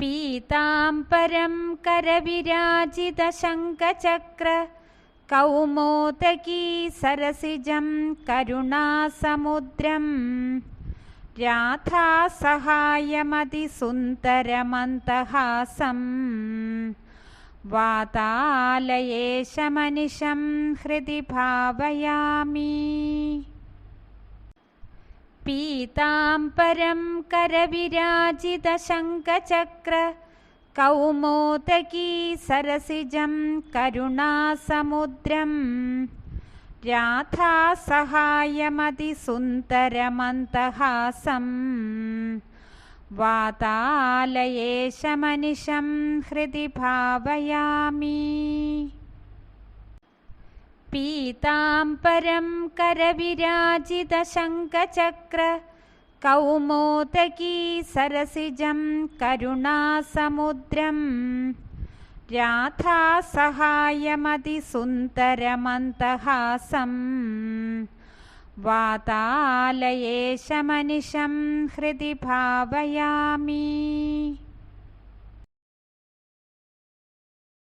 पीताम्बरं करविराजितशङ्खचक्र कौमोदकी सरसिजं करुणासमुद्रम्। राधासहायमतिसुन्दरमन्तहासम्। वातालयेशमनिशं हृदि भावयामि पीताम्बरं करविराजितशङ्खचक्र कौमोदकी सरसिजं करुणासमुद्रम्। राधासहायमतिसुन्दरमन्तहासम्। वातालयेशमनिशं हृदि भावयामि पीताम्बरं करविराजितशङ्खचक्र कौमोदकी सरसिजं करुणासमुद्रम्। राधासहायमतिसुन्दरमन्तहासम्। वातालयेशमनिशं हृदि भावयामि